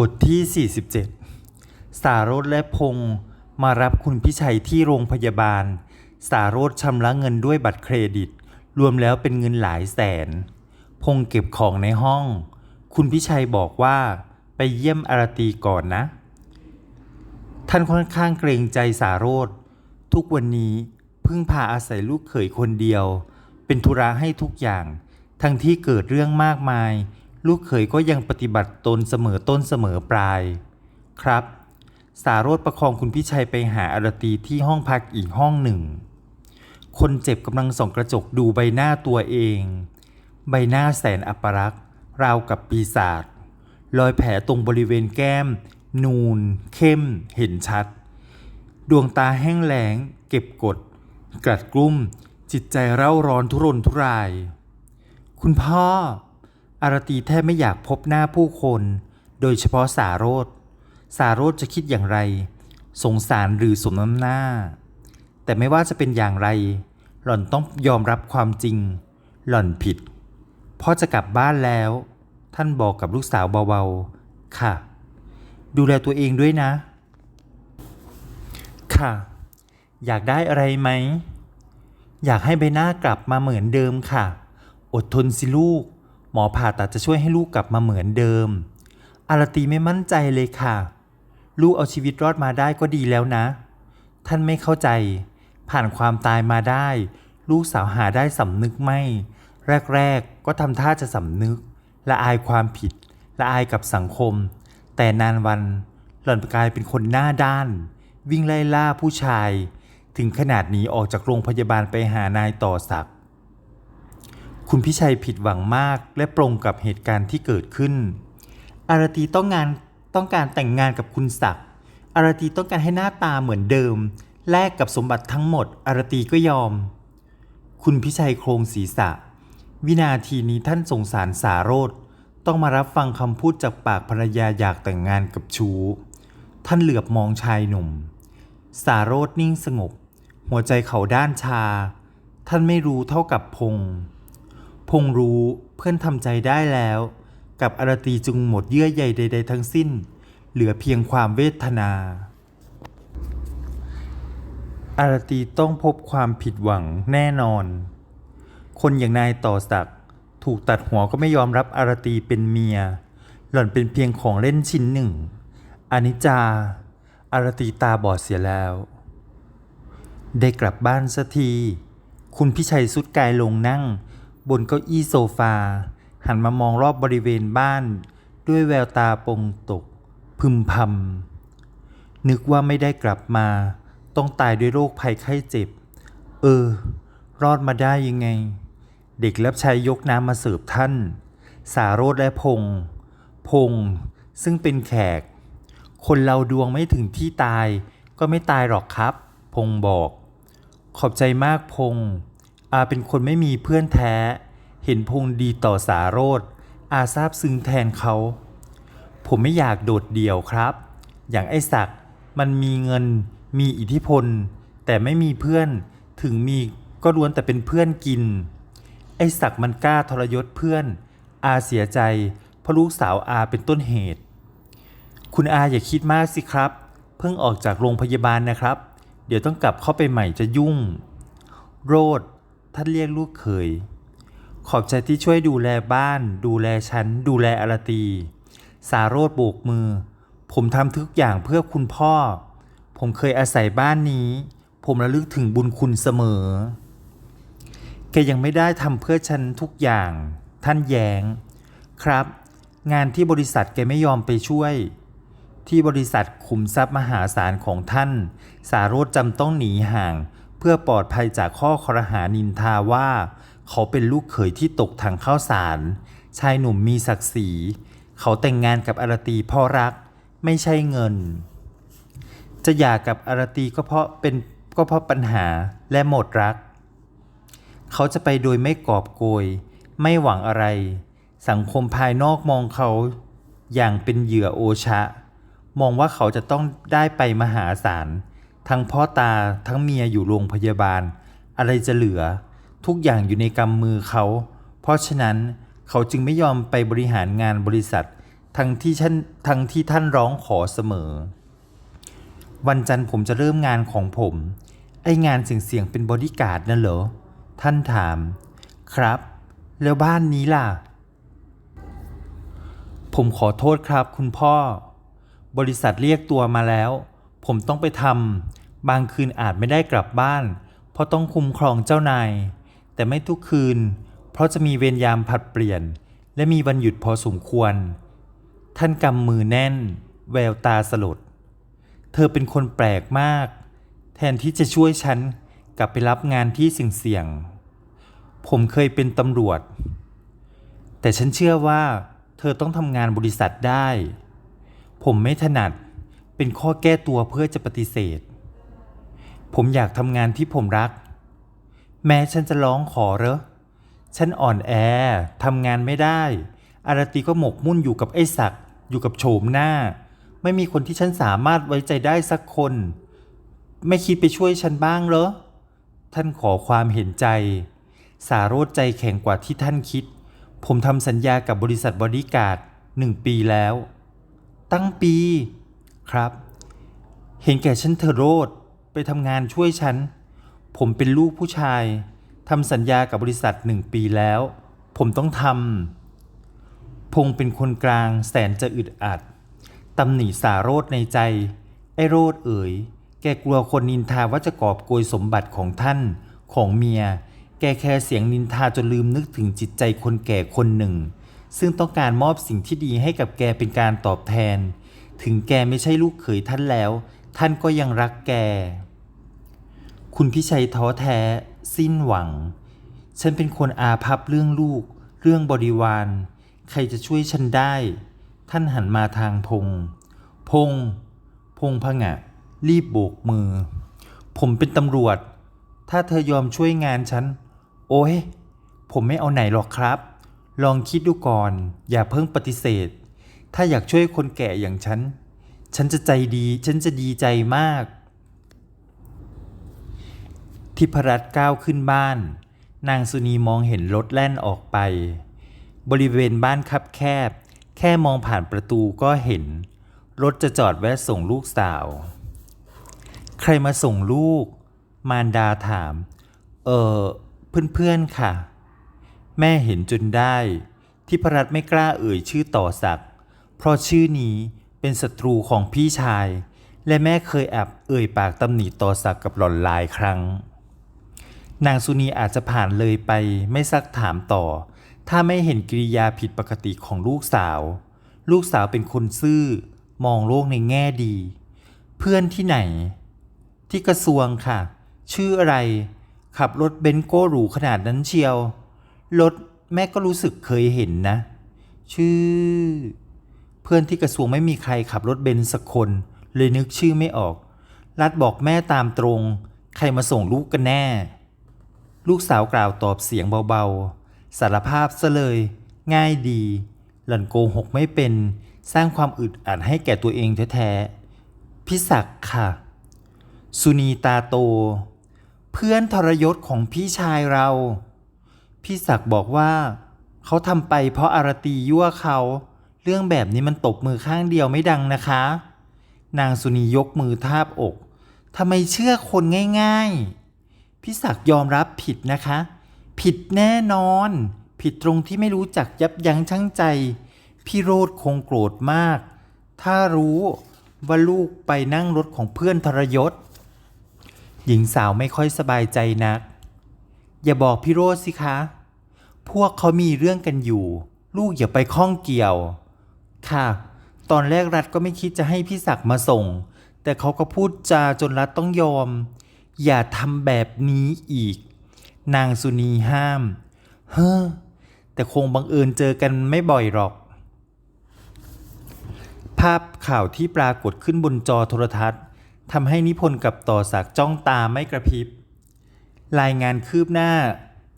บทที่ 47 สารสและพงษ์มารับคุณพิชัยที่โรงพยาบาล สารสชำระเงินด้วยบัตรเครดิต รวมแล้วเป็นเงินหลายแสน พงษ์เก็บของในห้อง คุณพิชัยบอกว่าไปเยี่ยมอารตีก่อนนะ ท่านค่อนข้างเกรงใจสารสทุกวันนี้พึ่งพาอาศัยลูกเขยคนเดียว เป็นธุระให้ทุกอย่าง ทั้งที่เกิดเรื่องมากมาย ลูกเขยก็ยังปฏิบัติตนเสมอต้นเสมอปลาย ครับ สารสประคองคุณพิชัยไปหาอารตีที่ห้องพักอีกห้องหนึ่ง คนเจ็บกำลังส่องกระจกดูใบหน้าตัวเอง ใบหน้าแสนอัปรักษ์ราวกับปีศาจรอยแผลตรงบริเวณแก้ม นูน เข้ม เห็นชัด ดวงตาแห้งแล้ง เก็บกด กลัดกลุ้ม จิตใจเร่าร้อนทุรนทุราย คุณพ่อ อารตีแทบไม่อยากพบหน้าผู้คน โดยเฉพาะสาโรธสาโรธจะคิดอย่างไร สงสารหรือสมน้ำหน้า แต่ไม่ว่าจะเป็นอย่างไร หล่อนต้องยอมรับความจริง หล่อนผิดพ่อจะกลับบ้านแล้ว ท่านบอกกับลูกสาวเบาๆ ค่ะ ดูแลตัวเองด้วยนะ ค่ะ อยากได้อะไรไหม อยากให้ใบหน้ากลับมาเหมือนเดิมค่ะ อดทนสิลูก หมอผ่าตัดจะช่วยให้ลูกกลับมาเหมือนเดิม อารตีไม่มั่นใจเลยค่ะ ลูกเอาชีวิตรอดมาได้ก็ดีแล้วนะ ท่านไม่เข้าใจ ผ่านความตายมาได้ ลูกสาวหาได้สำนึกไม่ แรกๆ ก็ทำท่าจะสำนึก ละอายความผิด ละอายกับสังคม แต่นานวัน หล่อนกลายเป็นคนหน้าด้าน วิ่งไล่ล่าผู้ชาย ถึงขนาดหนีออกจากโรงพยาบาลไปหานายต่อศักด์ คุณพิชัยผิดหวังมากและปรงกับเหตุการณ์ที่เกิดขึ้น อารตีต้องงานต้องการแต่งงานกับคุณศักดิ์อารตีต้องการให้หน้าตาเหมือนเดิม แลกกับสมบัติทั้งหมด อารตีก็ยอม คุณพิชัยโครงศีรษะ วินาทีนี้ท่านสงสารสาโรธต้องมารับฟังคำพูดจากปากภรรยาอยากแต่งงานกับชูท่านเหลือบมองชายหนุ่ม สาโรธนิ่งสงบ หัวใจเขาด้านชา ท่านไม่รู้เท่ากับพงษ์ พงรู้เพื่อนทำใจได้แล้ว กับอารตีจึงหมดเยื่อใยใด ๆ ทั้งสิ้น เหลือเพียงความเวทนา อารตีต้องพบความผิดหวังแน่นอน คนอย่างนายต่อศักดิ์ถูกตัดหัวก็ไม่ยอมรับอารตีเป็นเมีย หล่อนเป็นเพียงของเล่นชิ้นหนึ่งอนิจจา อารตีตาบอดเสียแล้ว ได้กลับบ้านสักที คุณพิชัยสุดกายลงนั่ง บนเก้าอี้โซฟา หันมามองรอบบริเวณบ้าน ด้วยแววตาปงตก พึมพำนึกว่าไม่ได้กลับมา ต้องตายด้วยโรคภัยไข้เจ็บ เออ รอดมาได้ยังไง เด็กรับใช้ยกน้ำมาเสิร์ฟท่าน สาโรธและพง พง ซึ่งเป็นแขก คนเราดวงไม่ถึงที่ตายก็ไม่ตายหรอกครับ พงบอก ขอบใจมากพง อาเป็นคนไม่มีเพื่อนแท้ เห็นพงษ์ดีต่อสาโรธอาซาบซึ้งแทนเขา ผมไม่อยากโดดเดี่ยวครับ อย่างไอ้ศักดิ์มันมีเงิน มีอิทธิพล แต่ไม่มีเพื่อน ถึงมีก็ล้วนแต่เป็นเพื่อนกิน ไอ้ศักดิ์มันกล้าทรยศเพื่อน อาเสียใจเพราะลูกสาวอาเป็นต้นเหตุ คุณอาอย่าคิดมากสิครับ เพิ่งออกจากโรงพยาบาลนะครับ เดี๋ยวต้องกลับเข้าไปใหม่จะยุ่ง โรด ท่านเรียกลูกเขย ขอบใจที่ช่วยดูแลบ้าน ดูแลฉัน ดูแลอารตี สาโรธโบกมือ ผมทำทุกอย่างเพื่อคุณพ่อ ผมเคยอาศัยบ้านนี้ ผมระลึกถึงบุญคุณเสมอ แกยังไม่ได้ทำเพื่อฉันทุกอย่าง ท่านแยง้ง ครับ งานที่บริษัทแกไม่ยอมไปช่วยที่บริษัทขุมทรัพย์มหาศาลของท่าน สาโรธจำต้องหนีห่าง พื่อปลอดภัยจากข้อคอรหานินทาว่า เขาเป็นลูกเขยที่ตกถังข้าวสาร ชายหนุ่มมีศักดิ์ศรี เขาแต่งงานกับอารตีเพ่อรัก ไม่ใช่เงิน จะหย่ากับอารตีก็เพราะเป็นก็เพราะปัญหาและหมดรัก เขาจะไปโดยไม่กอบโกย ไม่หวังอะไร สังคมภายนอกมองเขาอย่างเป็นเหยื่อโอชะ มองว่าเขาจะต้องได้ไปมหาศาล ทั้งพ่อตาทั้งเมียอยู่โรงพยาบาล อะไรจะเหลือ ทุกอย่างอยู่ในกำมือเขา เพราะฉะนั้นเขาจึงไม่ยอมไปบริหารงานบริษัท ทั้งที่ท่านทั้งที่ท่านร้องขอเสมอ วันจันทร์ผมจะเริ่มงานของผม ไองานเสี่ยงเป็นบอดีการ์ดน่ะเหรอ ท่านถาม ครับ แล้วบ้านนี้ล่ะ ผมขอโทษครับคุณพ่อ บริษัทเรียกตัวมาแล้ว ผมต้องไปทำบางคืนอาจไม่ได้กลับบ้าน เพราะต้องคุ้มครองเจ้านาย แต่ไม่ทุกคืน เพราะจะมีเวรยามผัดเปลี่ยน และมีวันหยุดพอสมควร ท่านกำมือแน่น แววตาสลด เธอเป็นคนแปลกมาก แทนที่จะช่วยฉันกลับไปรับงานที่เสี่ยงๆผมเคยเป็นตำรวจ แต่ฉันเชื่อว่า เธอต้องทำงานบริษัทได้ ผมไม่ถนัด เป็นข้อแก้ตัวเพื่อจะปฏิเสธ ผมอยากทำงานที่ผมรัก แม้ฉันจะร้องขอเหรอ ฉันอ่อนแอทำงานไม่ได้ อารตีก็หมกมุ่นอยู่กับไอ้ศักด์อยู่กับโฉมหน้า ไม่มีคนที่ฉันสามารถไว้ใจได้สักคน ไม่คิดไปช่วยฉันบ้างเหรอ ท่านขอความเห็นใจ สาโรธใจแข็งกว่าที่ท่านคิด ผมทำสัญญากับบริษัทบริการหนึ่งปีแล้ว ตั้งปี ครับ เห็นแก่ฉันเธอโรดไปทำงานช่วยฉัน ผมเป็นลูกผู้ชายทำสัญญากับบริษัทหนึ่งปีแล้ว ผมต้องทำพงเป็นคนกลางแสนจะอึดอัดตำหนิสาโรธในใจ ไอ้โรดเอ๋ย แกกลัวคนนินทาว่าจะกอบโกยสมบัติของท่าน ของเมีย แกแค่เสียงนินทาจนลืมนึกถึงจิตใจคนแก่คนหนึ่ง ซึ่งต้องการมอบสิ่งที่ดีให้กับแกเป็นการตอบแทน ถึงแกไม่ใช่ลูกเขยท่านแล้ว ท่านก็ยังรักแก คุณพิชัยท้อแท้ สิ้นหวัง ฉันเป็นคนอาภัพเรื่องลูก เรื่องบริวาร ใครจะช่วยฉันได้ ท่านหันมาทางพง พง พงพงะ รีบโบกมือ ผมเป็นตำรวจ ถ้าเธอยอมช่วยงานฉัน โอ้ย ผมไม่เอาไหนหรอกครับ ลองคิดดูก่อน อย่าเพิ่งปฏิเสธ ถ้าอยากช่วยคนแก่อย่างฉัน ฉันจะใจดี ฉันจะดีใจมาก ทิพรัตก้าวขึ้นบ้าน นางสุนีมองเห็นรถแล่นออกไป บริเวณบ้านคับแคบ แค่มองผ่านประตูก็เห็น รถจะจอดแวะส่งลูกสาว ใครมาส่งลูก มารดาถาม เออเพื่อนๆค่ะ แม่เห็นจนได้ที่พรัตไม่กล้าเอ่ยชื่อต่อศัก์ ราะชื่อนี้เป็นศัตรูของพี่ชาย และแม่เคยแอบเอ่ยปากตำหนิต่อศักกับหล่อนหลายครั้ง นางสุนีอาจจะผ่านเลยไปไม่ซักถามต่อ ถ้าไม่เห็นกิริยาผิดปกติของลูกสาว ลูกสาวเป็นคนซื่อ มองโลกในแง่ดี เพื่อนที่ไหน ที่กระทรวงค่ะ ชื่ออะไร ขับรถเบนโก้หรูขนาดนั้นเชียว รถแม่ก็รู้สึกเคยเห็นนะ ชื่อ เพื่อนที่กระทรวงไม่มีใครขับรถเบนซ์สักคน เลยนึกชื่อไม่ออก รัดบอกแม่ตามตรง ใครมาส่งลูกกันแน่ ลูกสาวกล่าวตอบเสียงเบาๆ สารภาพซะเลย ง่ายดี หล่อนโกหกไม่เป็น สร้างความอึดอัดให้แก่ตัวเองแท้ๆพิศักค่ะ สุนีตาโต เพื่อนทรยศของพี่ชายเรา พี่ศักบอกว่า เขาทำไปเพราะอารตียั่วเขา เรื่องแบบนี้มันตบมือข้างเดียวไม่ดังนะคะ นางสุนียกมือทาบอกทำไมเชื่อคนง่ายๆ พี่ศักยอมรับผิดนะคะ ผิดแน่นอน ผิดตรงที่ไม่รู้จักยับยั้งชั่งใจ พี่โรดคงโกรธมาก ถ้ารู้ว่าลูกไปนั่งรถของเพื่อนทรยศ หญิงสาวไม่ค่อยสบายใจนัก อย่าบอกพี่โรดสิคะ พวกเขามีเรื่องกันอยู่ ลูกอย่าไปข้องเกี่ยว ค่ะ ตอนแรกรัฐก็ไม่คิดจะให้พี่ศักดิ์มาส่ง แต่เขาก็พูดจาจนรัฐต้องยอม อย่าทำแบบนี้อีก นางสุนีห้าม เฮ้อ แต่คงบังเอิญเจอกันไม่บ่อยหรอก ภาพข่าวที่ปรากฏขึ้นบนจอโทรทัศน์ทำให้นิพนธ์กับต่อศักดิ์จ้องตาไม่กระพริบ รายงานคืบหน้า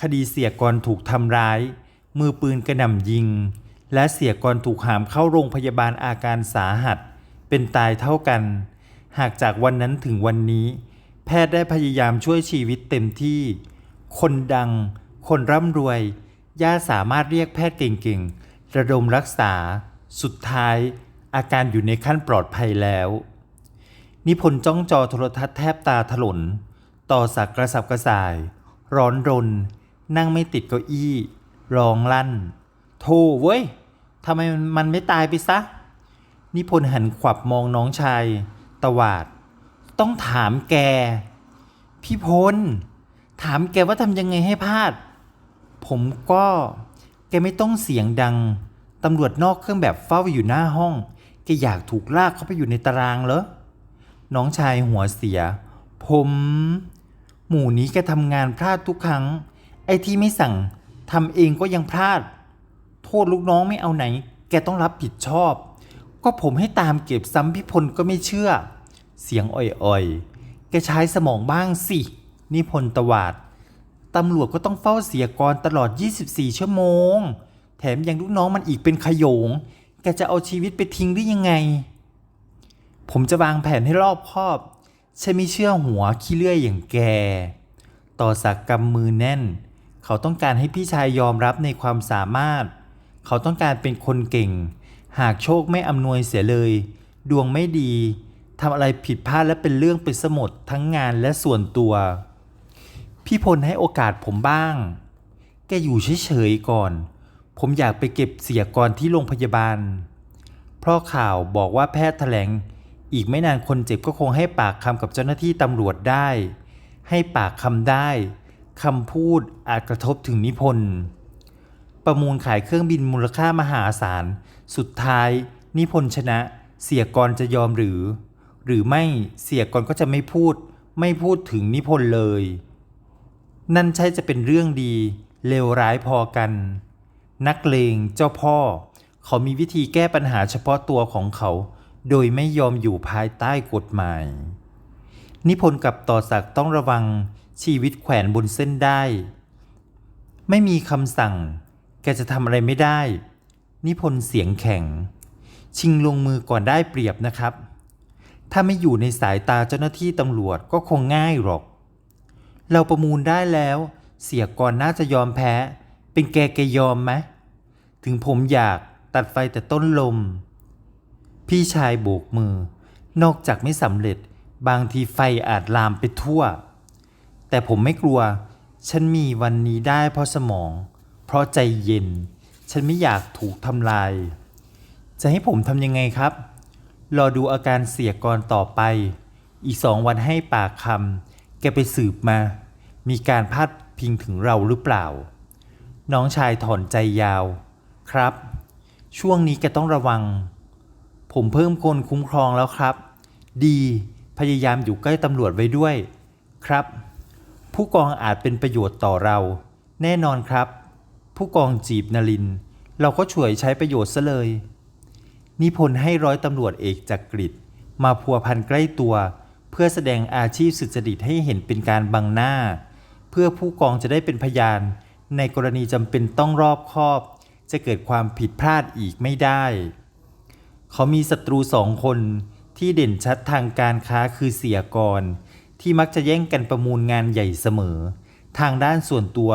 คดีเสียกรถูกทำร้าย มือปืนกระหน่ำยิง และเสียกรถูกหามเข้าโรงพยาบาลอาการสาหัส เป็นตายเท่ากัน หากจากวันนั้นถึงวันนี้ แพทย์ได้พยายามช่วยชีวิตเต็มที่ คนดัง คนร่ำรวยญาสามารถเรียกแพทย์เก่งๆ ระดมรักษา สุดท้าย อาการอยู่ในขั้นปลอดภัยแล้ว นิพนธ์จ้องจอโทรทัศน์แทบตาถลน ต่อสักกระสับกระส่าย ร้อนรน นั่งไม่ติดเก้าอี้ ร้องลั่น โธ่เว้ย ทำไมมันไม่ตายไปซะ นิพนธ์หันขวับมองน้องชาย ตวาด ต้องถามแก พี่พล ถามแกว่าทำยังไงให้พลาด ผมก็ แกไม่ต้องเสียงดัง ตำรวจนอกเครื่องแบบเฝ้าอยู่หน้าห้อง แกอยากถูกลากเข้าไปอยู่ในตารางเหรอ น้องชายหัวเสีย ผม หมู่นี้แกทำงานพลาดทุกครั้ง ไอ้ที่ไม่สั่งทำเองก็ยังพลาด ษลูกน้องไม่เอาไหน แกต้องรับผิดชอบ ก็ผมให้ตามเก็บซ้ำพิพลก็ไม่เชื่อ เสียงอ่อยๆ แกใช้สมองบ้างสินิพนธ์ตวาดตำรวจก็ต้องเฝ้าเสียกรตลอด 24 ชั่วโมง แถมยังลูกน้องมันอีกเป็นขยง แกจะเอาชีวิตไปทิ้งได้ยังไง ผมจะวางแผนให้รอบคอบ ฉันไม่เชื่อหัวขี้เลื่อยอย่างแก ต่อสักกำมือแน่น เขาต้องการให้พี่ชายยอมรับในความสามารถ เขาต้องการเป็นคนเก่ง หากโชคไม่อำนวยเสียเลย ดวงไม่ดีทำอะไรผิดพลาดและเป็นเรื่องเป็นสมดทั้งงานและส่วนตัว พี่พลให้โอกาสผมบ้าง แกอยู่เฉยๆก่อน ผมอยากไปเก็บเสียกรที่โรงพยาบาล เพราะข่าวบอกว่าแพทย์แถลง อีกไม่นานคนเจ็บก็คงให้ปากคำกับเจ้าหน้าที่ตำรวจได้ ให้ปากคำได้คำพูดอาจกระทบถึงนิพนธ์ ประมูลขายเครื่องบินมูลค่ามหาศาล สุดท้าย นิพนธ์ชนะ เสียกรจะยอมหรือ หรือไม่เสียกรก็จะไม่พูด ไม่พูดถึงนิพนธ์เลย นั่นใช่จะเป็นเรื่องดีเลวร้ายพอกัน นักเลงเจ้าพ่อ เขามีวิธีแก้ปัญหาเฉพาะตัวของเขา โดยไม่ยอมอยู่ภายใต้กฎหมาย นิพนธ์กับต่อศักต้องระวังชีวิตแขวนบนเส้นได้ ไม่มีคำสั่ง แกจะทำอะไรไม่ได้ นิพนธ์เสียงแข็ง ชิงลงมือก่อนได้เปรียบนะครับ ถ้าไม่อยู่ในสายตาเจ้าหน้าที่ตำรวจก็คงง่ายหรอก เราประมูลได้แล้ว เสียก่อนน่าจะยอมแพ้ เป็นแกแกยอมไหม ถึงผมอยากตัดไฟแต่ต้นลม พี่ชายโบกมือ นอกจากไม่สำเร็จบางทีไฟอาจลามไปทั่ว แต่ผมไม่กลัว ฉันมีวันนี้ได้เพราะสมอง ราะใจเย็น ฉันไม่อยากถูกทำลาย จะให้ผมทำยังไงครับ รอดูอาการเสียก่อนต่อไป อีกสองวันให้ปากคำแกไปสืบมา มีการพาดพิงถึงเราหรือเปล่า น้องชายถอนใจยาว ครับ ช่วงนี้แกต้องระวัง ผมเพิ่มคนคุ้มครองแล้วครับ ดีพยายามอยู่ใกล้ตำรวจไว้ด้วย ครับ ผู้กองอาจเป็นประโยชน์ต่อเรา แน่นอนครับ ผู้กองจีบนลิน เราก็ช่วยใช้ประโยชน์ซะเลย นิพนธ์ให้ร้อยตำรวจเอกจากกริดมาพัวพันใกล้ตัว เพื่อแสดงอาชีพสุจริตให้เห็นเป็นการบังหน้า เพื่อผู้กองจะได้เป็นพยาน ในกรณีจำเป็นต้องรอบคอบ จะเกิดความผิดพลาดอีกไม่ได้ เขามีศัตรูสองคนที่เด่นชัดทางการค้าคือเสียกร ที่มักจะแย่งกันประมูลงานใหญ่เสมอ ทางด้านส่วนตัว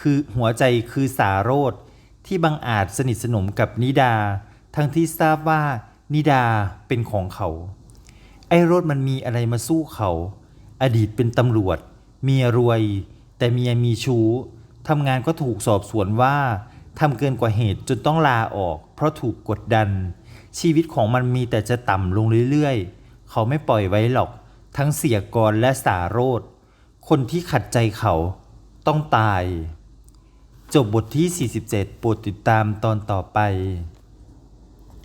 คือหัวใจคือสาโรธที่บังอาจสนิทสนมกับนิดา ทั้งที่ทราบว่านิดาเป็นของเขา ไอ้โรดมันมีอะไรมาสู้เขา อดีตเป็นตำรวจ เมียรวย แต่เมียมีชู้ทำงานก็ถูกสอบสวนว่าทำเกินกว่าเหตุจนต้องลาออก เพราะถูกกดดัน ชีวิตของมันมีแต่จะต่ำลงเรื่อยๆ เขาไม่ปล่อยไว้หรอก ทั้งเสียกรและสาโรธคนที่ขัดใจเขาต้องตาย จบบทที่ 47 โปรดติดตามตอนต่อไป